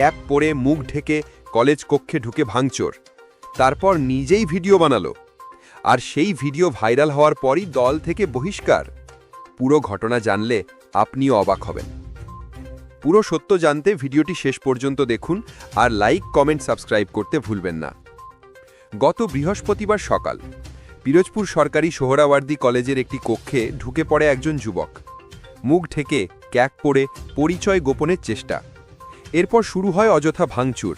App পরে মুখ ঢেকে কলেজ কক্ষে ঢুকে ভাঙচোর। তারপর নিজেই ভিডিও বানালো। আর সেই ভিডিও ভাইরাল হওয়ার পরই দল থেকে বহিষ্কার। পুরো ঘটনা জানলে আপনিও অবাক হবেন। পুরো সত্য জানতে ভিডিওটি শেষ পর্যন্ত দেখুন আর লাইক, কমেন্ট, সাবস্ক্রাইব করতে ভুলবেন না। গত বৃহস্পতিবার সকাল পিরোজপুর সরকারি সোহরাওয়ার্দী কলেজের একটি কক্ষে ঢুকে পড়ে একজন যুবক। মুখ ঢেকে ক্যাক পরে পরিচয় গোপনের চেষ্টা। এরপর শুরু হয় অযথা ভাঙচুর।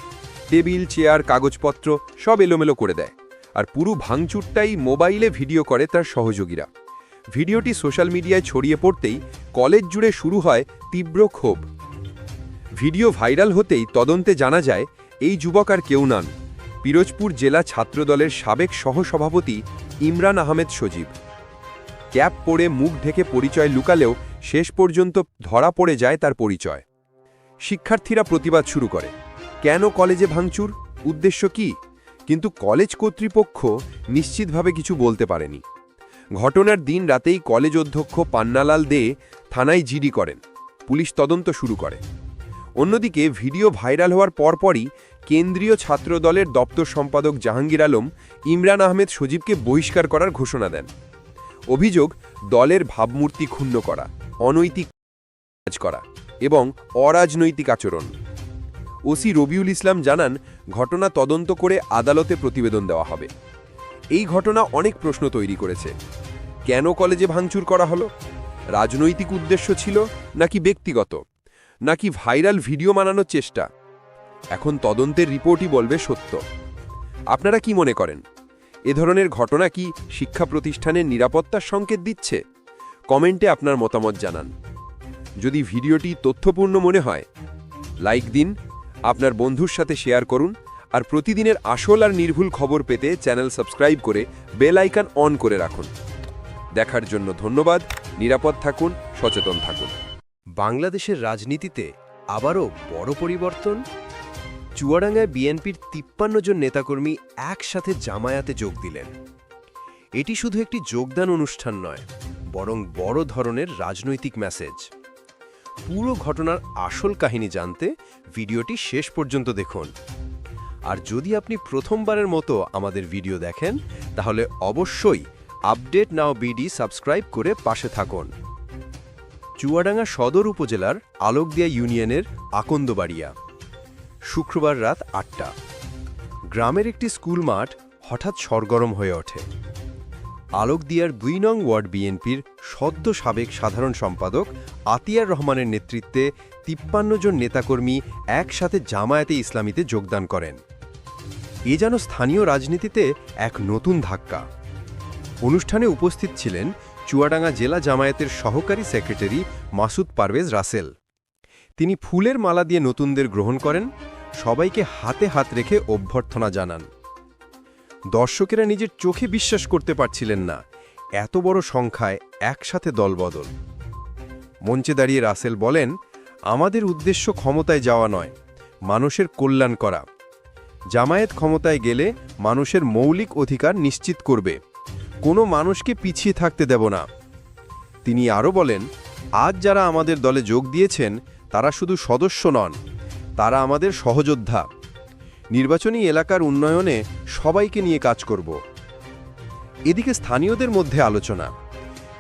টেবিল, চেয়ার, কাগজপত্র সব এলোমেলো করে দেয়। আর পুরো ভাঙচুরটাই মোবাইলে ভিডিও করে তার সহযোগীরা। ভিডিওটি সোশ্যাল মিডিয়ায় ছড়িয়ে পড়তেই কলেজ জুড়ে শুরু হয় তীব্র ক্ষোভ। ভিডিও ভাইরাল হতেই তদন্তে জানা যায়, এই যুবক আর কেউ নন। পিরোজপুর জেলা ছাত্রদলের সাবেক সহসভাপতি ইমরান আহমেদ সজীব। ক্যাপ পরে মুখ ঢেকে পরিচয় লুকালেও শেষ পর্যন্ত ধরা পড়ে যায় তার পরিচয়। শিক্ষার্থীরা প্রতিবাদ শুরু করে। কেন কলেজে ভাঙচুর? উদ্দেশ্য কি? কিন্তু কলেজ কর্তৃপক্ষ নিশ্চিতভাবে কিছু বলতে পারেনি। ঘটনার দিন রাতেই কলেজ অধ্যক্ষ পান্নালাল দে থানায় জিডি করেন। পুলিশ তদন্ত শুরু করে। অন্যদিকে ভিডিও ভাইরাল হওয়ার পরপরই কেন্দ্রীয় ছাত্রদলের দপ্তর সম্পাদক জাহাঙ্গীর আলম, ইমরান আহমেদ সজীবকে বহিষ্কার করার ঘোষণা দেন। অভিযোগ, দলের ভাবমূর্তি ক্ষুণ্ণ করা, অনৈতিক কাজ করা। এবং অরাজনৈতিক আচরণ। ওসি রবিউল ইসলাম জানান, ঘটনা তদন্ত করে আদালতে প্রতিবেদন দেওয়া হবে। এই ঘটনা অনেক প্রশ্ন তৈরি করেছে। কেন কলেজে ভাঙচুর করা হলো? রাজনৈতিক উদ্দেশ্য ছিল নাকি ব্যক্তিগত? নাকি ভাইরাল ভিডিও বানানোর চেষ্টা? এখন তদন্তের রিপোর্টই বলবে সত্য। আপনারা কি মনে করেন? এ ধরনের ঘটনা কি শিক্ষা প্রতিষ্ঠানের নিরাপত্তার সংকেত দিচ্ছে? কমেন্টে আপনার মতামত জানান। যদি ভিডিওটি তথ্যপূর্ণ মনে হয়, লাইক দিন, আপনার বন্ধুর সাথে শেয়ার করুন, আর প্রতিদিনের আসল আর নির্ভুল খবর পেতে চ্যানেল সাবস্ক্রাইব করে বেল আইকন অন করে রাখুন। দেখার জন্য ধন্যবাদ, নিরাপদ থাকুন, সচেতন থাকুন। বাংলাদেশের রাজনীতিতে আবারও বড় পরিবর্তন? চুয়াডাঙ্গায় বিএনপির তিপ্পান্ন জন নেতাকর্মী একসাথে জামায়াতে যোগ দিলেন। এটি শুধু একটি যোগদান অনুষ্ঠান নয়, বরং বড় ধরনের রাজনৈতিক মেসেজ। পুরো ঘটনার আসল কাহিনী জানতে ভিডিওটি শেষ পর্যন্ত দেখুন। আর যদি আপনি প্রথমবারের মতো আমাদের ভিডিও দেখেন, তাহলে অবশ্যই আপডেট নাও বিডি সাবস্ক্রাইব করে পাশে থাকুন। চুয়াডাঙ্গা সদর উপজেলার আলোকদিয়া ইউনিয়নের আকন্দবাড়িয়া। শুক্রবার রাত আটটা। গ্রামের একটি স্কুল মাঠ হঠাৎ সরগরম হয়ে ওঠে। আলোকদিয়ার দুই নং ওয়ার্ড বিএনপির সদ্য সাবেক সাধারণ সম্পাদক আতিয়ার রহমানের নেতৃত্বে তিপ্পান্ন জন নেতাকর্মী একসাথে জামায়াতে ইসলামীতে যোগদান করেন। এ যেন স্থানীয় রাজনীতিতে এক নতুন ধাক্কা। অনুষ্ঠানে উপস্থিত ছিলেন চুয়াডাঙ্গা জেলা জামায়াতের সহকারী সেক্রেটারি মাসুদ পারভেজ রাসেল। তিনি ফুলের মালা দিয়ে নতুনদের গ্রহণ করেন, সবাইকে হাতে হাত রেখে অভ্যর্থনা জানান। দর্শকেরা নিজের চোখে বিশ্বাস করতে পারছিলেন না। এত বড় সংখ্যায় একসাথে দলবদল। মঞ্চে দাঁড়িয়ে রাসেল বলেন, আমাদের উদ্দেশ্য ক্ষমতায় যাওয়া নয়, মানুষের কল্যাণ করা। জামায়াত ক্ষমতায় গেলে মানুষের মৌলিক অধিকার নিশ্চিত করবে। কোনো মানুষকে পিছিয়ে থাকতে দেব না। তিনি আরও বলেন, আজ যারা আমাদের দলে যোগ দিয়েছেন, তারা শুধু সদস্য নন, তারা আমাদের সহযোদ্ধা। নির্বাচনী এলাকার উন্নয়নে সবাইকে নিয়ে কাজ করব। এদিকে স্থানীয়দের মধ্যে আলোচনা।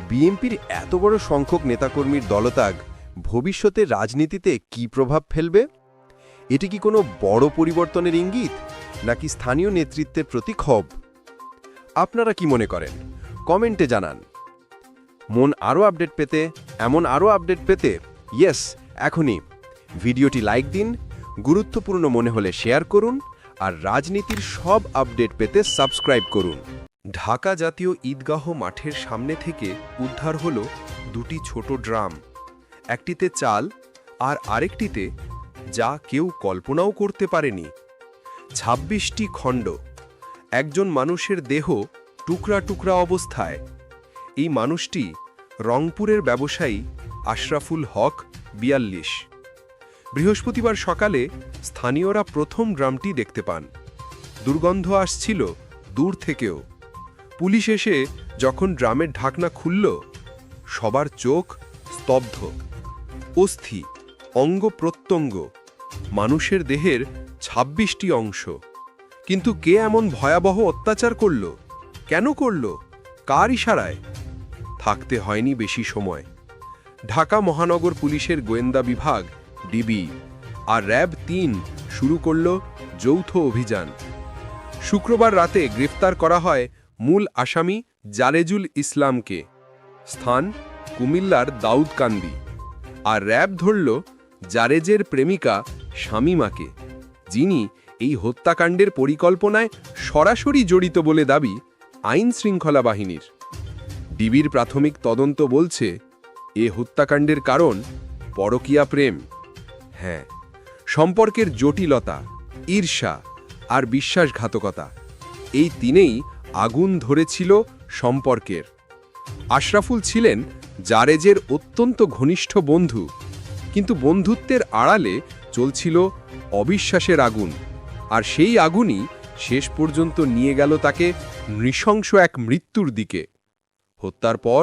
বিএনপির এত বড় সংখ্যক নেতাকর্মীর দলত্যাগ ভবিষ্যতে রাজনীতিতে কি প্রভাব ফেলবে? এটি কি কোনো বড় পরিবর্তনের ইঙ্গিত, নাকি স্থানীয় নেতৃত্বের প্রতি ক্ষোভ আপনারা কি মনে করেন? কমেন্টে জানান। মন আরও আপডেট পেতে, এমন আরও আপডেট পেতে ইয়েস এখনই। ভিডিওটি লাইক দিন গুরুত্বপূর্ণ মনে হলে শেয়ার করুন আর রাজনীতির সব আপডেট পেতে সাবস্ক্রাইব করুন। ঢাকা জাতীয় ঈদগাহ মাঠের সামনে থেকে উদ্ধার হল দুটি ছোট ড্রাম। একটিতে চাল আর আরেকটিতে যা কেউ কল্পনাও করতে পারেনি। ছাব্বিশটি খণ্ড। একজন মানুষের দেহ টুকরা টুকরা অবস্থায়। এই মানুষটি রংপুরের ব্যবসায়ী আশরাফুল হক বিয়াল্লিশ। বৃহস্পতিবার সকালে স্থানীয়রা প্রথম গ্রামটি দেখতে পান। দুর্গন্ধ আসছিল দূর থেকেও। পুলিশ এসে যখন ড্রামের ঢাকনা খুলল, সবার চোখ স্তব্ধ, অস্থি, অঙ্গ প্রত্যঙ্গ, মানুষের দেহের ২৬টি অংশ। কিন্তু কে এমন ভয়াবহ অত্যাচার করল? কেন করল? কার ইশারায়? থাকতে হয়নি বেশি সময়। ঢাকা মহানগর পুলিশের গোয়েন্দা বিভাগ ডিবি। আর র্যাব তিন শুরু করল যৌথ অভিযান। শুক্রবার রাতে গ্রেফতার করা হয় মূল আসামি জারেজুল ইসলামকে। স্থান কুমিল্লার দাউদকান্দি। আর র্যাব ধরল জারেজের প্রেমিকা শামিমাকে। যিনি এই হত্যাকাণ্ডের পরিকল্পনায় সরাসরি জড়িত বলে দাবি আইন শৃঙ্খলা বাহিনীর। ডিবির প্রাথমিক তদন্ত বলছে, এ হত্যাকাণ্ডের কারণ পরকীয়া প্রেম। হ্যাঁ সম্পর্কের জটিলতা, ঈর্ষা আর বিশ্বাসঘাতকতা, এই তিনেই আগুন ধরেছিল সম্পর্কের। আশরাফুল ছিলেন জারেজের অত্যন্ত ঘনিষ্ঠ বন্ধু, কিন্তু বন্ধুত্বের আড়ালে চলছিল অবিশ্বাসের আগুন, আর সেই আগুনই শেষ পর্যন্ত নিয়ে গেল তাকে নৃশংস এক মৃত্যুর দিকে। হত্যার পর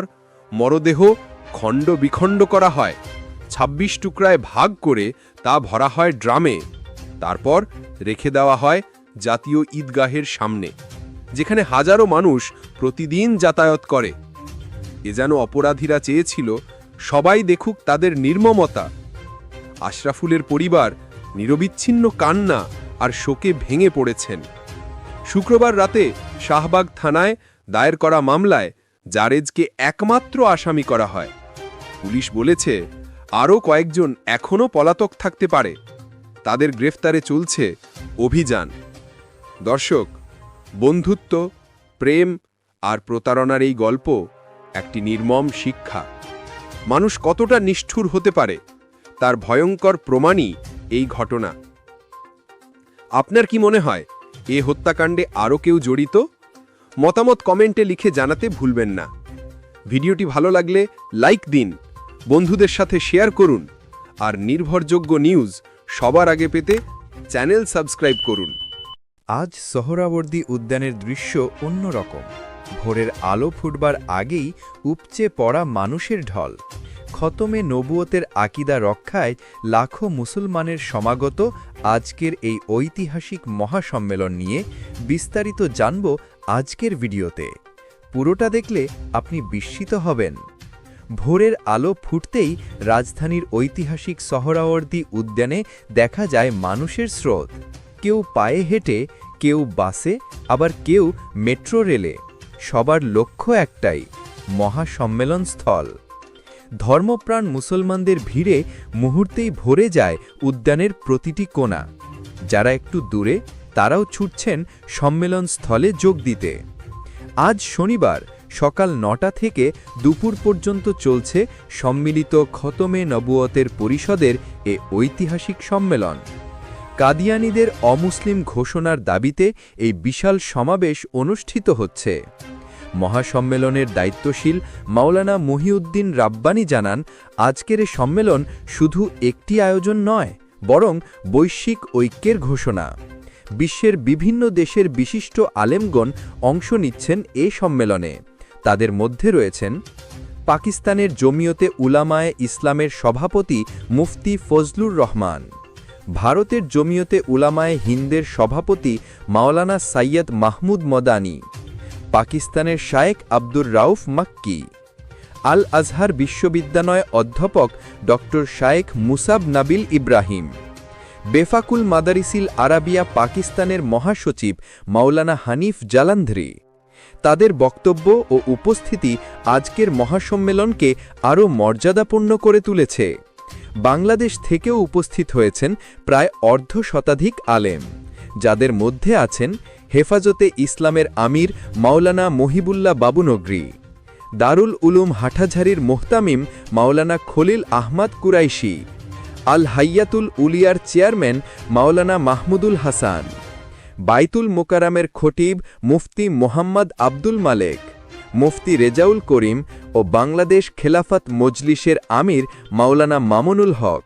মরদেহ খণ্ড বিখণ্ড করা হয়। ২৬ টুকরায় ভাগ করে তা ভরা হয় ড্রামে। তারপর রেখে দেওয়া হয় জাতীয় ঈদগাহের সামনে, যেখানে হাজারো মানুষ প্রতিদিন যাতায়াত করে। এ যেন অপরাধীরা চেয়েছিল, সবাই দেখুক তাদের নির্মমতা। আশরাফুলের পরিবার নিরবিচ্ছিন্ন কান্না আর শোকে ভেঙে পড়েছেন। শুক্রবার রাতে শাহবাগ থানায় দায়ের করা মামলায় জারেজকে একমাত্র আসামি করা হয়। পুলিশ বলেছে আরও কয়েকজন এখনও পলাতক থাকতে পারে। তাদের গ্রেফতারে চলছে অভিযান। দর্শক, বন্ধুত্ব, প্রেম আর প্রতারণার এই গল্প একটি নির্মম শিক্ষা। মানুষ কতটা নিষ্ঠুর হতে পারে, তার ভয়ঙ্কর প্রমাণই এই ঘটনা। আপনার কি মনে হয়, এ হত্যাকাণ্ডে আরও কেউ জড়িত? মতামত কমেন্টে লিখে জানাতে ভুলবেন না। ভিডিওটি ভালো লাগলে লাইক দিন বন্ধুদের সাথে শেয়ার করুন আর নির্ভরযোগ্য নিউজ সবার আগে পেতে চ্যানেল সাবস্ক্রাইব করুন। আজ সহরাবর্দী উদ্যানের দৃশ্য অন্যরকম। ভোরের আলো ফুটবার আগেই উপচে পড়া মানুষের ঢল। খতমে নবুয়তের আকিদা রক্ষায় লাখো মুসলমানের সমাগত আজকের এই ঐতিহাসিক মহাসম্মেলন নিয়ে বিস্তারিত জানব আজকের ভিডিওতে। পুরোটা দেখলে আপনি বিস্মিত হবেন। ভোরের আলো ফুটতেই রাজধানীর ঐতিহাসিক সহরাওয়ার্দী উদ্যানে দেখা যায় মানুষের স্রোত। কেউ পায়ে হেঁটে, কেউ বাসে, আবার কেউ মেট্রো রেলে। সবার লক্ষ্য একটাই, মহাসম্মেলন স্থল। ধর্মপ্রাণ মুসলমানদের ভিড়ে মুহূর্তেই ভরে যায় উদ্যানের প্রতিটি কোণা। যারা একটু দূরে, তারাও ছুটছেন সম্মেলন স্থলে যোগ দিতে। আজ শনিবার সকাল নটা থেকে দুপুর পর্যন্ত চলছে সম্মিলিত খতমে নবুয়তের পরিষদের এ ঐতিহাসিক সম্মেলন। কাদিয়ানিদের অমুসলিম ঘোষণার দাবিতে এই বিশাল সমাবেশ অনুষ্ঠিত হচ্ছে। মহাসম্মেলনের দায়িত্বশীল মাওলানা মহিউদ্দিন রাব্বানি জানান, আজকের সম্মেলন শুধু একটি আয়োজন নয়, বরং বৈশ্বিক ঐক্যের ঘোষণা। বিশ্বের বিভিন্ন দেশের বিশিষ্ট আলেমগণ অংশ নিচ্ছেন এ সম্মেলনে। তাদের মধ্যে রয়েছেন পাকিস্তানের জমিয়তে উলামায়ে ইসলামের সভাপতি মুফতি ফজলুর রহমান, ভারতের জমিয়তে উলামায়ে হিন্দের সভাপতি মাওলানা সাইয়দ মাহমুদ মদানি, পাকিস্তানের শায়েক আব্দুর রাউফ মাক্কি আল আজহার বিশ্ববিদ্যালয় অধ্যাপক ড Sheikh Musab Nabil Ibrahim, Befaqul Madarisil Arabia পাকিস্তানের মহাসচিব মাওলানা হানিফ জালান্ধরি। তাদের বক্তব্য ও উপস্থিতি আজকের মহাসম্মেলনকে আরও মর্যাদাপূর্ণ করে তুলেছে। বাংলাদেশ থেকেও উপস্থিত হয়েছেন প্রায় অর্ধ শতাধিক আলেম, যাদের মধ্যে আছেন হেফাজতে ইসলামের আমির মাওলানা মহিবুল্লাহ বাবুনগরী দারুল উলুম হাঠাঝারির মোহতামিম মাওলানা খলিল আহমাদ কুরাইশি, আল হাইয়াতুল উলিয়ার চেয়ারম্যান মাওলানা মাহমুদুল হাসান। বাইতুল মোকারামের খটিব মুফতি মোহাম্মদ আব্দুল মালেক, মুফতি রেজাউল করিম ও বাংলাদেশ খেলাফত মজলিসের আমির মাওলানা মামুনুল হক।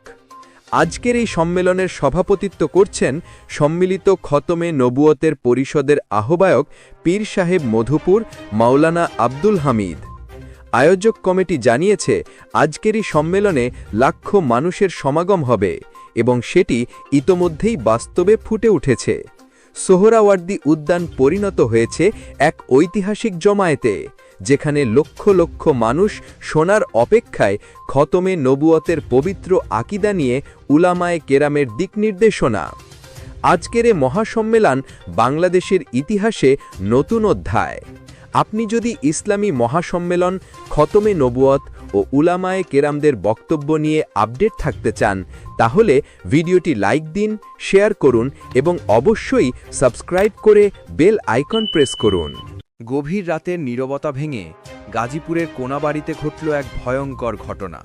আজকের এই সম্মেলনের সভাপতিত্ব করছেন সম্মিলিত খতমে নবুয়তের পরিষদের আহ্বায়ক পীর সাহেব মধুপুর মাওলানা আব্দুল হামিদ। আয়োজক কমিটি জানিয়েছে, আজকের এই সম্মেলনে লাখো মানুষের সমাগম হবে এবং সেটি ইতোমধ্যেই বাস্তবে ফুটে উঠেছে। সোহরাওয়ার্দী উদ্যান পরিণত হয়েছে এক ঐতিহাসিক জমায়েতে, যেখানে লক্ষ লক্ষ মানুষ সোনার অপেক্ষায় খতমে নবুয়তের পবিত্র আকিদা নিয়ে উলামায়ে কেরামের দিকনির্দেশনা। আজকের এ মহাসম্মেলন বাংলাদেশের ইতিহাসে নতুন অধ্যায়। আপনি যদি ইসলামী মহাসম্মেলন, খতমে নবুয়ত ও উলামায়ে কেরামদের বক্তব্য নিয়ে আপডেট থাকতে চান, তাহলে ভিডিওটি লাইক দিন, শেয়ার করুন এবং অবশ্যই সাবস্ক্রাইব করে বেল আইকন প্রেস করুন। গভীর রাতের নীরবতা ভেঙে গাজীপুরের কোনাবাড়িতে ঘটল এক ভয়ঙ্কর ঘটনা।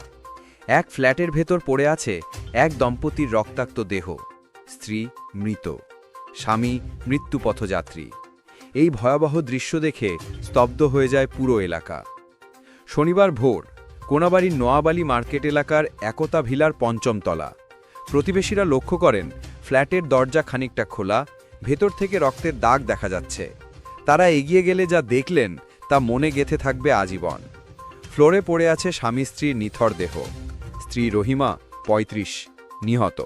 এক ফ্ল্যাটের ভেতর পড়ে আছে এক দম্পতির রক্তাক্ত দেহ। স্ত্রী মৃত। স্বামী মৃত্যুপথযাত্রী। এই ভয়াবহ দৃশ্য দেখে স্তব্ধ হয়ে যায় পুরো এলাকা। শনিবার ভোর কোনাবাড়ির নোয়াবালি মার্কেট এলাকার একতা ভিলার পঞ্চম তলা। প্রতিবেশীরা লক্ষ্য করেন, ফ্ল্যাটের দরজা খানিকটা খোলা, ভেতর থেকে রক্তের দাগ দেখা যাচ্ছে। তারা এগিয়ে গেলে যা দেখলেন, তা মনে গেথে থাকবে আজীবন। ফ্লোরে পড়ে আছে স্বামী স্ত্রীর নিথর দেহ। স্ত্রী রহিমা ৩৫ নিহত।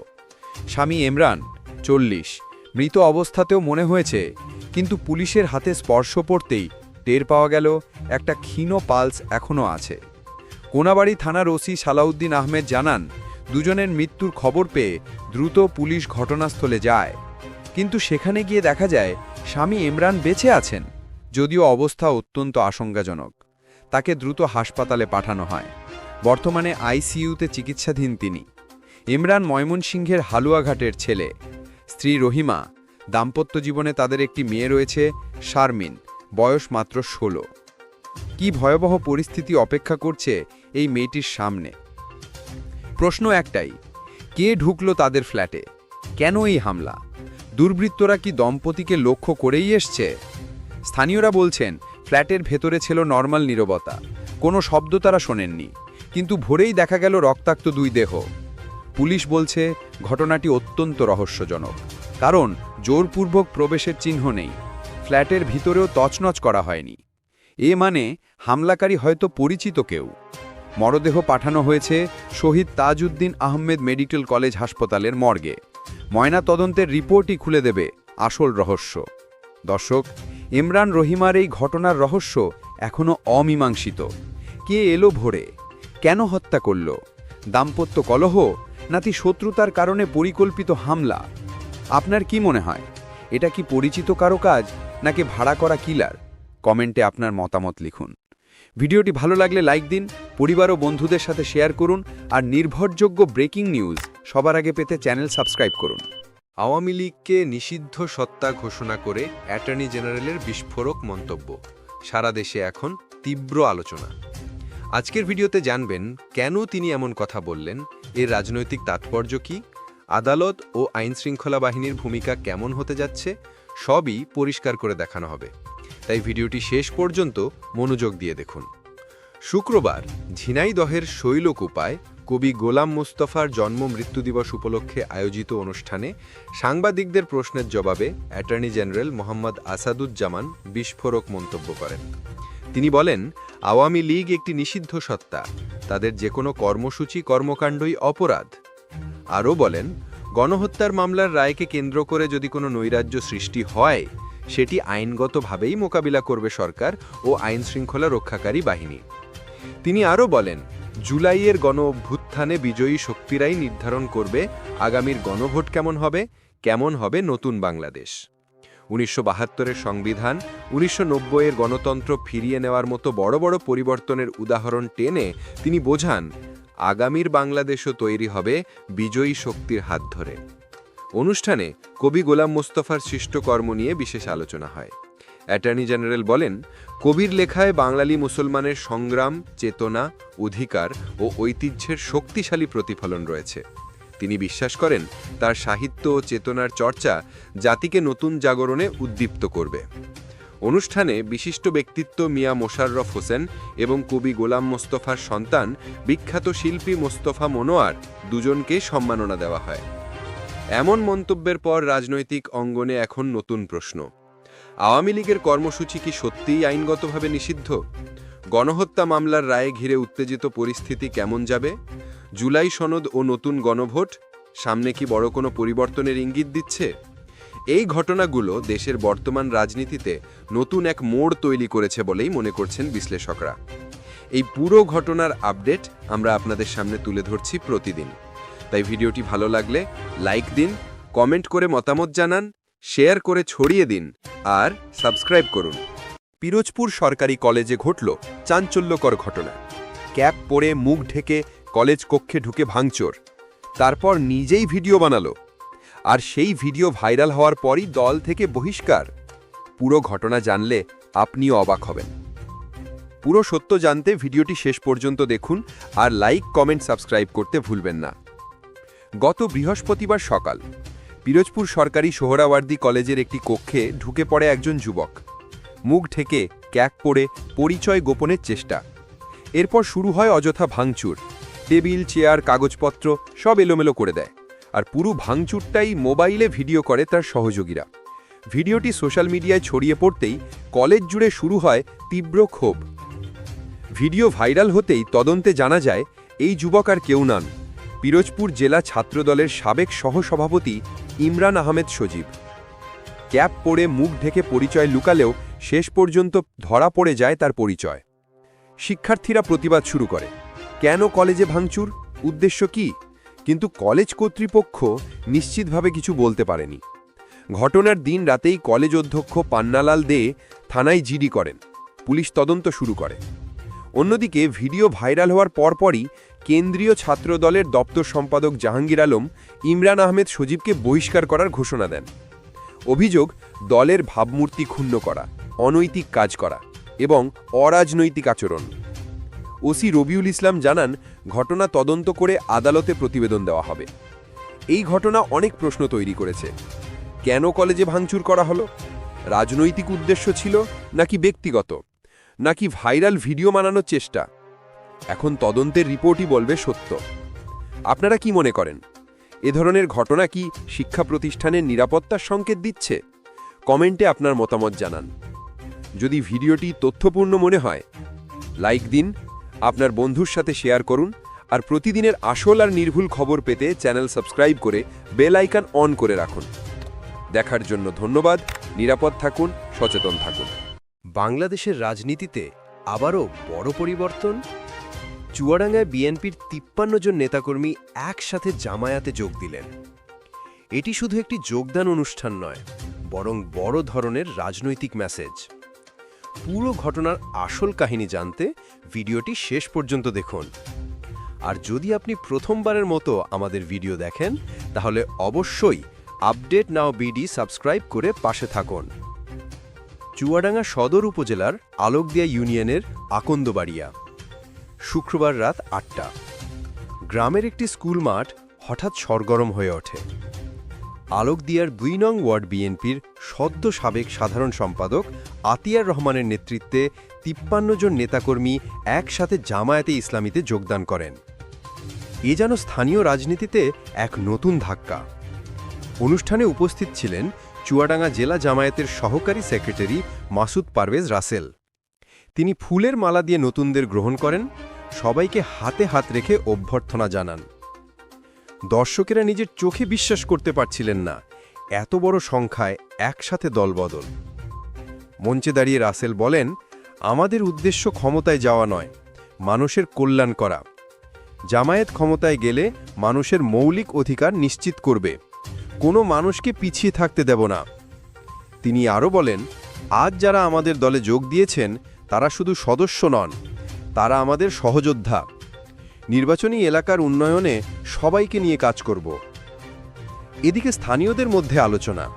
স্বামী এমরান চল্লিশ, মৃত অবস্থাতেও মনে হয়েছে, কিন্তু পুলিশের হাতে স্পর্শ পড়তেই টের পাওয়া গেল, একটা ক্ষীণ পালস এখনও আছে। কোনাবাড়ি থানার ওসি সালাউদ্দিন আহমেদ জানান, দুজনের মৃত্যুর খবর পেয়ে দ্রুত পুলিশ ঘটনাস্থলে যায়। কিন্তু সেখানে গিয়ে দেখা যায়, স্বামী ইমরান বেঁচে আছেন, যদিও অবস্থা অত্যন্ত আশঙ্কাজনক। তাকে দ্রুত হাসপাতালে পাঠানো হয়। বর্তমানে আইসিইউতে চিকিৎসাধীন তিনি। ইমরান ময়মনসিংহের হালুয়াঘাটের ছেলে। স্ত্রী রহিমা, দাম্পত্য জীবনে তাদের একটি মেয়ে রয়েছে, শারমিন, বয়স মাত্র ষোলো। কি ভয়াবহ পরিস্থিতি অপেক্ষা করছে এই মেয়েটির সামনে। প্রশ্ন একটাই, কে ঢুকলো তাদের ফ্ল্যাটে? কেন এই হামলা? দুর্বৃত্তরা কি দম্পতিকে লক্ষ্য করেই এসছে? স্থানীয়রা বলছেন, ফ্ল্যাটের ভেতরে ছিল নর্মাল নীরবতা। কোনো শব্দ তারা শোনেননি, কিন্তু ভোরেই দেখা গেল রক্তাক্ত দুই দেহ। পুলিশ বলছে, ঘটনাটি অত্যন্ত রহস্যজনক। কারণ, জোরপূর্বক প্রবেশের চিহ্ন নেই। ফ্ল্যাটের ভিতরেও তছনছ করা হয়নি। এ মানে হামলাকারী হয়তো পরিচিত কেউ। মরদেহ পাঠানো হয়েছে শহীদ তাজউদ্দিন আহমেদ মেডিকেল কলেজ হাসপাতালের মর্গে। ময়না তদন্তের রিপোর্টই খুলে দেবে আসল রহস্য। দর্শক, ইমরান রহিমার এই ঘটনার রহস্য এখনও অমীমাংসিত। কে এলো ভোরে? কেন হত্যা করল? দাম্পত্য কলহ নাতি শত্রুতার কারণে পরিকল্পিত হামলা? আপনার কি মনে হয়? এটা কি পরিচিত কারও কাজ নাকি ভাড়া করা কিলার? কমেন্টে আপনার মতামত লিখুন। ভিডিওটি ভালো লাগলে লাইক দিন, পরিবার ও বন্ধুদের সাথে শেয়ার করুন, আর নির্ভরযোগ্য ব্রেকিং নিউজ সবার আগে পেতে চ্যানেল সাবস্ক্রাইব করুন। আওয়ামী লীগকে নিষিদ্ধ সত্তা ঘোষণা করে অ্যাটর্নি জেনারেলের বিস্ফোরক মন্তব্য। সারা দেশে এখন তীব্র আলোচনা। আজকের ভিডিওতে জানবেন, কেন তিনি এমন কথা বললেন, এর রাজনৈতিক তাৎপর্য কি, আদালত ও আইনশৃঙ্খলা বাহিনীর ভূমিকা কেমন হতে যাচ্ছে, সবই পরিষ্কার করে দেখানো হবে। তাই ভিডিওটি শেষ পর্যন্ত মনোযোগ দিয়ে দেখুন। শুক্রবার ঝিনাইদহের শৈলকুপায় কবি গোলাম মুস্তফার জন্ম মৃত্যু দিবস উপলক্ষে আয়োজিত অনুষ্ঠানে সাংবাদিকদের প্রশ্নের জবাবে অ্যাটর্নি জেনারেল মোহাম্মদ আসাদুজ্জামান বিস্ফোরক মন্তব্য করেন। তিনি বলেন, আওয়ামী লীগ একটি নিষিদ্ধ সত্তা, তাদের যে কোনো কর্মসূচি, কর্মকাণ্ডই অপরাধ। আরও বলেন, গণহত্যার মামলার রায়কে কেন্দ্র করে যদি কোনো নৈরাজ্য সৃষ্টি হয় সেটি আইনগতভাবেই মোকাবিলা করবে সরকার ও আইন শৃঙ্খলা রক্ষাকারী বাহিনী। তিনি আরও বলেন, জুলাইয়ের গণ অভ্যুত্থানে বিজয়ী শক্তিরাই নির্ধারণ করবে আগামীর গণভোট কেমন হবে কেমন হবে নতুন বাংলাদেশ। উনিশশো বাহাত্তরের সংবিধান উনিশশো নব্বইয়ের গণতন্ত্র ফিরিয়ে নেওয়ার মতো বড় বড় পরিবর্তনের উদাহরণ টেনে তিনি বোঝান, আগামীর বাংলাদেশও তৈরি হবে বিজয়ী শক্তির হাত ধরে। অনুষ্ঠানে কবি গোলাম মোস্তফার সৃষ্টকর্ম নিয়ে বিশেষ আলোচনা হয়। অ্যাটর্নি জেনারেল বলেন, কবির লেখায় বাঙালি মুসলমানের সংগ্রাম, চেতনা, অধিকার ও ঐতিহ্যের শক্তিশালী প্রতিফলন রয়েছে। তিনি বিশ্বাস করেন, তার সাহিত্য ও চেতনার চর্চা জাতিকে নতুন জাগরণে উদ্দীপ্ত করবে। অনুষ্ঠানে বিশিষ্ট ব্যক্তিত্ব মিয়া মোশাররফ হোসেন এবং কবি গোলাম মোস্তফার সন্তান বিখ্যাত শিল্পী মোস্তফা মনোয়ার দুজনকে সম্মাননা দেওয়া হয়। এমন মন্তব্যের পর রাজনৈতিক অঙ্গনে এখন নতুন প্রশ্ন। আওয়ামী লীগের কর্মসূচি কি সত্যিই আইনগতভাবে নিষিদ্ধ? গণহত্যা মামলার রায়ে ঘিরে উত্তেজিত পরিস্থিতি কেমন যাবে? জুলাই সনদ ও নতুন গণভোট? সামনে কি বড় কোনো পরিবর্তনের ইঙ্গিত দিচ্ছে? এই ঘটনাগুলো দেশের বর্তমান রাজনীতিতে নতুন এক মোড় তৈরি করেছে বলেই মনে করছেন বিশ্লেষকরা। এই পুরো ঘটনার আপডেট আমরা আপনাদের সামনে তুলে ধরছি প্রতিদিন। তাই ভিডিওটি ভালো লাগলে লাইক দিন, কমেন্ট করে মতামত জানান, শেয়ার করে ছড়িয়ে দিন, আর সাবস্ক্রাইব করুন। পিরোজপুর সরকারি কলেজে ঘটল চাঞ্চল্যকর ঘটনা। ক্যাপ পরে মুখ ঢেকে কলেজ কক্ষে ঢুকে ভাঙচোর। তারপর নিজেই ভিডিও বানালো। আর সেই ভিডিও ভাইরাল হওয়ার পরই দল থেকে বহিষ্কার। পুরো ঘটনা জানলে আপনিও অবাক হবেন। পুরো সত্য জানতে ভিডিওটি শেষ পর্যন্ত দেখুন, আর লাইক, কমেন্ট, সাবস্ক্রাইব করতে ভুলবেন না। গত বৃহস্পতিবার সকাল পিরোজপুর সরকারি সোহরাওয়ার্দী কলেজের একটি কক্ষে ঢুকে পড়ে একজন যুবক। মুখ ঢেকে ক্যাক পরে পরিচয় গোপনের চেষ্টা। এরপর শুরু হয় অযথা ভাঙচুর। টেবিল, চেয়ার, কাগজপত্র সব এলোমেলো করে দেয় আর পুরো ভাঙচুরটাই মোবাইলে ভিডিও করে তার সহযোগীরা। ভিডিওটি সোশ্যাল মিডিয়ায় ছড়িয়ে পড়তেই কলেজ জুড়ে শুরু হয় তীব্র ক্ষোভ। ভিডিও ভাইরাল হতেই তদন্তে জানা যায়, এই যুবক আর কেউ নন। পিরোজপুর জেলা ছাত্রদলের সাবেক সহসভাপতি ইমরান আহমেদ সজীব। ক্যাপ পরে মুখ ঢেকে পরিচয় লুকালেও শেষ পর্যন্ত ধরা পড়ে যায় তার পরিচয়। শিক্ষার্থীরা প্রতিবাদ শুরু করে। কেন কলেজে ভাঙচুর? উদ্দেশ্য কি? কিন্তু কলেজ কর্তৃপক্ষ নিশ্চিতভাবে কিছু বলতে পারেনি। ঘটনার দিন রাতেই কলেজ অধ্যক্ষ পান্নালাল দে থানায় জিডি করেন। পুলিশ তদন্ত শুরু করে। অন্যদিকে ভিডিও ভাইরাল হওয়ার পরপরই কেন্দ্রীয় ছাত্রদলের দপ্তর সম্পাদক জাহাঙ্গীর আলম ইমরান আহমেদ সজীবকে বহিষ্কার করার ঘোষণা দেন। অভিযোগ, দলের ভাবমূর্তি ক্ষুণ্ণ করা, অনৈতিক কাজ করা এবং অরাজনৈতিক আচরণ। ওসি রবিউল ইসলাম জানান, ঘটনা তদন্ত করে আদালতে প্রতিবেদন দেওয়া হবে। এই ঘটনা অনেক প্রশ্ন তৈরি করেছে। কেন কলেজে ভাঙচুর করা হলো? রাজনৈতিক উদ্দেশ্য ছিল নাকি ব্যক্তিগত? নাকি ভাইরাল ভিডিও বানানোর চেষ্টা? এখন তদন্তের রিপোর্টই বলবে সত্য। আপনারা কি মনে করেন? এ ধরনের ঘটনা কি শিক্ষা প্রতিষ্ঠানের নিরাপত্তার সংকেত দিচ্ছে? কমেন্টে আপনার মতামত জানান। যদি ভিডিওটি তথ্যপূর্ণ মনে হয়, লাইক দিন, আপনার বন্ধুর সাথে শেয়ার করুন, আর প্রতিদিনের আসল আর নির্ভুল খবর পেতে চ্যানেল সাবস্ক্রাইব করে বেল আইকন অন করে রাখুন। দেখার জন্য ধন্যবাদ, নিরাপদ থাকুন, সচেতন থাকুন। বাংলাদেশের রাজনীতিতে আবারও বড় পরিবর্তন? চুয়াডাঙ্গায় বিএনপির তিপ্পান্ন জন নেতাকর্মী একসাথে জামায়াতে যোগ দিলেন। এটি শুধু একটি যোগদান অনুষ্ঠান নয়, বরং বড় ধরনের রাজনৈতিক মেসেজ পুরো ঘটনার আসল কাহিনী জানতে ভিডিওটি শেষ পর্যন্ত দেখুন। আর যদি আপনি প্রথমবারের মতো আমাদের ভিডিও দেখেন, তাহলে অবশ্যই আপডেট নাও বিডি সাবস্ক্রাইব করে পাশে থাকুন। চুয়াডাঙ্গা সদর উপজেলার আলোকদিয়া ইউনিয়নের আকন্দবাড়িয়া। শুক্রবার রাত আটটা। গ্রামের একটি স্কুল মাঠ হঠাৎ সরগরম হয়ে ওঠে। আলোকদিয়ার দুই নং ওয়ার্ড বিএনপির সদ্য সাবেক সাধারণ সম্পাদক আতিয়ার রহমানের নেতৃত্বে তিপ্পান্ন জন নেতাকর্মী একসাথে জামায়াতে ইসলামীতে যোগদান করেন। এ যেন স্থানীয় রাজনীতিতে এক নতুন ধাক্কা। অনুষ্ঠানে উপস্থিত ছিলেন চুয়াডাঙ্গা জেলা জামায়াতের সহকারী সেক্রেটারি মাসুদ পারভেজ রাসেল। তিনি ফুলের মালা দিয়ে নতুনদের গ্রহণ করেন সবাইকে হাতে হাত রেখে অভ্যর্থনা জানান। দর্শকেরা নিজের চোখে বিশ্বাস করতে পারছিলেন না, এত বড় সংখ্যায় একসাথে দলবদল। মঞ্চে দাঁড়িয়ে রাসেল বলেন, আমাদের উদ্দেশ্য ক্ষমতায় যাওয়া নয়, মানুষের কল্যাণ করা। জামায়াত ক্ষমতায় গেলে মানুষের মৌলিক অধিকার নিশ্চিত করবে। কোনো মানুষকে পিছিয়ে থাকতে দেব না। তিনি আরও বলেন, আজ যারা আমাদের দলে যোগ দিয়েছেন, তারা শুধু সদস্য নন তারা আমাদের সহযোদ্ধা। নির্বাচনী এলাকার উন্নয়নে সবাইকে নিয়ে কাজ করব। এদিকে স্থানীয়দের মধ্যে আলোচনা।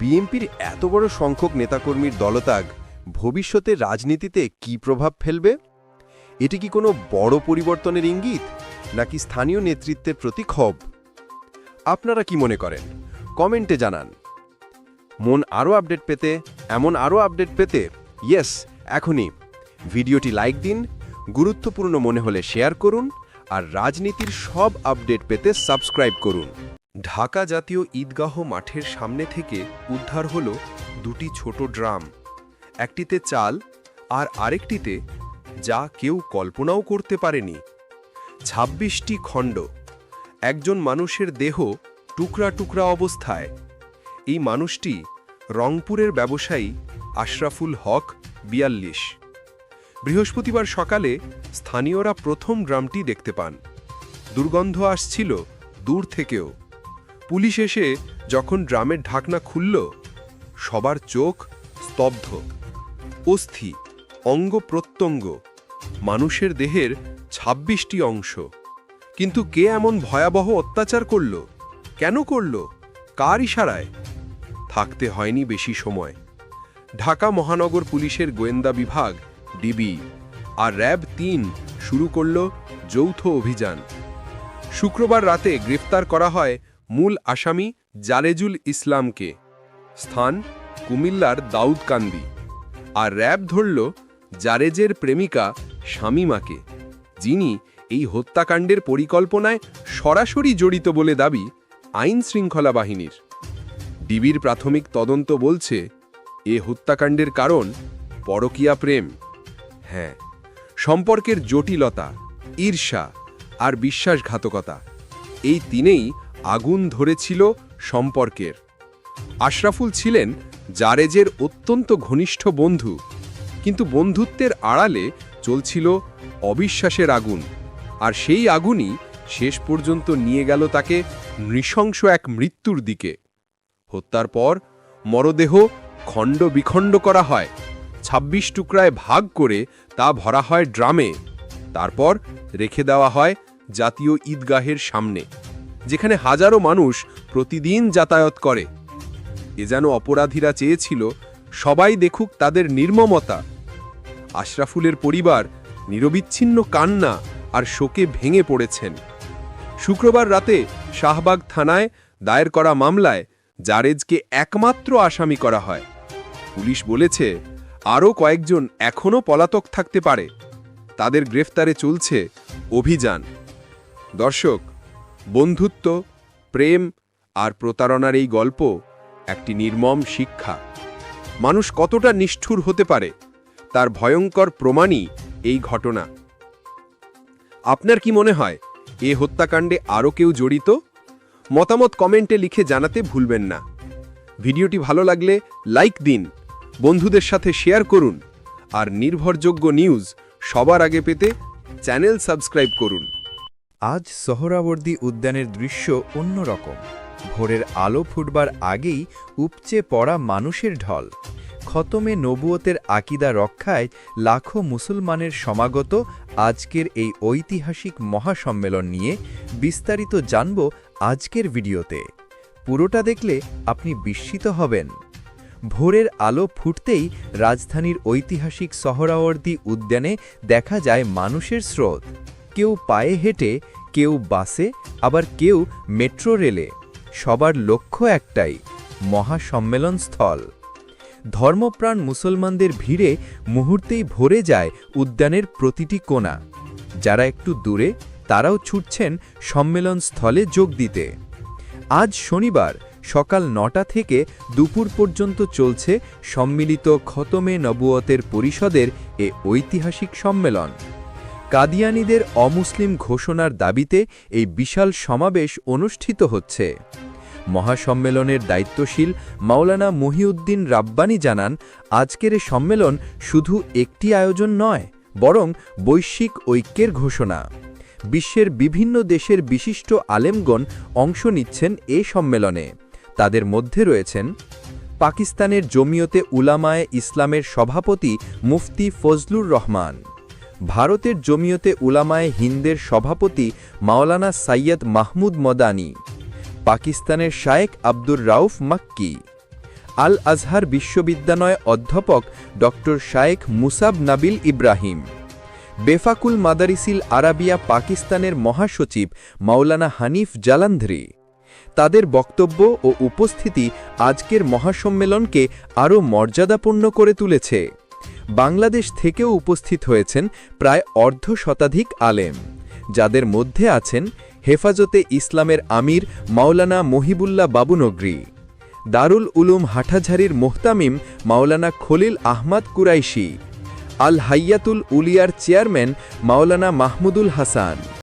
বিএনপির এত বড় সংখ্যক নেতাকর্মীর দলত্যাগ ভবিষ্যতে রাজনীতিতে কি প্রভাব ফেলবে? এটি কি কোনো বড় পরিবর্তনের ইঙ্গিত, নাকি স্থানীয় নেতৃত্বের প্রতি ক্ষোভ? আপনারা কি মনে করেন? কমেন্টে জানান। মন আরও আপডেট পেতে, এমন আরও আপডেট পেতে ইয়েস এখনই। ভিডিওটি লাইক দিন গুরুত্বপূর্ণ মনে হলে শেয়ার করুন আর রাজনীতির সব আপডেট পেতে সাবস্ক্রাইব করুন। ঢাকা জাতীয় ঈদগাহ মাঠের সামনে থেকে উদ্ধার হল দুটি ছোট ড্রাম। একটিতে চাল আর আরেকটিতে যা কেউ কল্পনাও করতে পারেনি। ছাব্বিশটি খণ্ড। একজন মানুষের দেহ টুকরা টুকরা অবস্থায়। এই মানুষটি রংপুরের ব্যবসায়ী আশরাফুল হক বিয়াল্লিশ। বৃহস্পতিবার সকালে স্থানীয়রা প্রথম গ্রামটি দেখতে পান। দুর্গন্ধ আসছিল দূর থেকেও। পুলিশ এসে যখন ড্রামের ঢাকনা খুলল, সবার চোখ স্তব্ধ, অস্থি, অঙ্গ প্রত্যঙ্গ, মানুষের দেহের ২৬টি অংশ। কিন্তু কে এমন ভয়াবহ অত্যাচার করল? কেন করল? কার ইশারায়? থাকতে হয়নি বেশি সময়। ঢাকা মহানগর পুলিশের গোয়েন্দা বিভাগ ডিবি আর র্যাব তিন শুরু করল যৌথ অভিযান। শুক্রবার রাতে গ্রেফতার করা হয় মূল আসামি জালেজুল ইসলামকে, স্থান কুমিল্লার দাউদকান্দি। আর র্যাব ধরল জারেজের প্রেমিকা শামিমাকে, যিনি এই হত্যাকাণ্ডের পরিকল্পনায় সরাসরি জড়িত বলে দাবি আইন শৃঙ্খলা বাহিনীর। ডিবির প্রাথমিক তদন্ত বলছে, এ হত্যাকাণ্ডের কারণ পরকীয়া প্রেম। হ্যাঁ সম্পর্কের জটিলতা, ঈর্ষা আর বিশ্বাসঘাতকতা, এই তিনেই আগুন ধরেছিল সম্পর্কের। আশরাফুল ছিলেন জারেজের অত্যন্ত ঘনিষ্ঠ বন্ধু, কিন্তু বন্ধুত্বের আড়ালে চলছিল অবিশ্বাসের আগুন, আর সেই আগুনই শেষ পর্যন্ত নিয়ে গেল তাকে নৃশংস এক মৃত্যুর দিকে। হত্যার পর মরদেহ খণ্ড বিখণ্ড করা হয়। ২৬ টুকরায় ভাগ করে তা ভরা হয় ড্রামে। তারপর রেখে দেওয়া হয় জাতীয় ঈদগাহের সামনে, যেখানে হাজারো মানুষ প্রতিদিন যাতায়াত করে। এ যেন অপরাধীরা চেয়েছিল, সবাই দেখুক তাদের নির্মমতা। আশরাফুলের পরিবার নিরবিচ্ছিন্ন কান্না আর শোকে ভেঙে পড়েছেন। শুক্রবার রাতে শাহবাগ থানায় দায়ের করা মামলায় জারেজকে একমাত্র আসামি করা হয়। পুলিশ বলেছে আরও কয়েকজন এখনও পলাতক থাকতে পারে। তাদের গ্রেফতারে চলছে অভিযান। দর্শক, বন্ধুত্ব, প্রেম আর প্রতারণার এই গল্প একটি নির্মম শিক্ষা। মানুষ কতটা নিষ্ঠুর হতে পারে, তার ভয়ঙ্কর প্রমাণই এই ঘটনা। আপনার কি মনে হয়, এ হত্যাকাণ্ডে আরও কেউ জড়িত? মতামত কমেন্টে লিখে জানাতে ভুলবেন না। ভিডিওটি ভালো লাগলে লাইক দিন বন্ধুদের সাথে শেয়ার করুন আর নির্ভরযোগ্য নিউজ সবার আগে পেতে চ্যানেল সাবস্ক্রাইব করুন। আজ সহরাবর্দী উদ্যানের দৃশ্য অন্যরকম। ভোরের আলো ফুটবার আগেই উপচে পড়া মানুষের ঢল। খতমে নবুয়তের আকিদা রক্ষায় লাখো মুসলমানের সমাগত আজকের এই ঐতিহাসিক মহাসম্মেলন নিয়ে বিস্তারিত জানব আজকের ভিডিওতে। পুরোটা দেখলে আপনি বিস্মিত হবেন। ভোরের আলো ফুটতেই রাজধানীর ঐতিহাসিক সহরাওয়ার্দী উদ্যানে দেখা যায় মানুষের স্রোত। কেউ পায়ে হেঁটে, কেউ বাসে, আবার কেউ মেট্রো রেলে। সবার লক্ষ্য একটাই, মহাসম্মেলন স্থল। ধর্মপ্রাণ মুসলমানদের ভিড়ে মুহূর্তেই ভরে যায় উদ্যানের প্রতিটি কোণা। যারা একটু দূরে, তারাও ছুটছেন সম্মেলন স্থলে যোগ দিতে। আজ শনিবার সকাল নটা থেকে দুপুর পর্যন্ত চলছে সম্মিলিত খতমে নবুয়তের পরিষদের এ ঐতিহাসিক সম্মেলন। কাদিয়ানিদের অমুসলিম ঘোষণার দাবিতে এই বিশাল সমাবেশ অনুষ্ঠিত হচ্ছে। মহাসম্মেলনের দায়িত্বশীল মাওলানা মহিউদ্দিন রাব্বানি জানান, আজকের এ সম্মেলন শুধু একটি আয়োজন নয়, বরং বৈশ্বিক ঐক্যের ঘোষণা। বিশ্বের বিভিন্ন দেশের বিশিষ্ট আলেমগণ অংশ নিচ্ছেন এ সম্মেলনে। তাদের মধ্যে রয়েছেন পাকিস্তানের জমিয়তে উলামায়ে ইসলামের সভাপতি মুফতি ফজলুর রহমান, ভারতের জমিয়তে উলামায়ে হিন্দের সভাপতি মাওলানা সাইয়দ মাহমুদ মদানি, পাকিস্তানের শায়েক আব্দুর রাউফ মাক্কি আল আজহার বিশ্ববিদ্যালয় অধ্যাপক ড Sheikh Musab Nabil Ibrahim, Befaqul Madarisil Arabia পাকিস্তানের মহাসচিব মাওলানা হানিফ জালান্ধরি তাদের বক্তব্য ও উপস্থিতি আজকের মহাসম্মেলনকে আরও মর্যাদাপূর্ণ করে তুলেছে। বাংলাদেশ থেকেও উপস্থিত হয়েছেন প্রায় অর্ধ শতাধিক আলেম। যাদের মধ্যে আছেন হেফাজতে ইসলামের আমির মাওলানা মহিবুল্লাহ বাবুনগরী দারুল উলুম হাটাঝারির মোহতামিম মাওলানা খলিল আহমদ কুরাইশি, আল হাইয়াতুল উলিয়ার চেয়ারম্যান মাওলানা মাহমুদুল হাসান।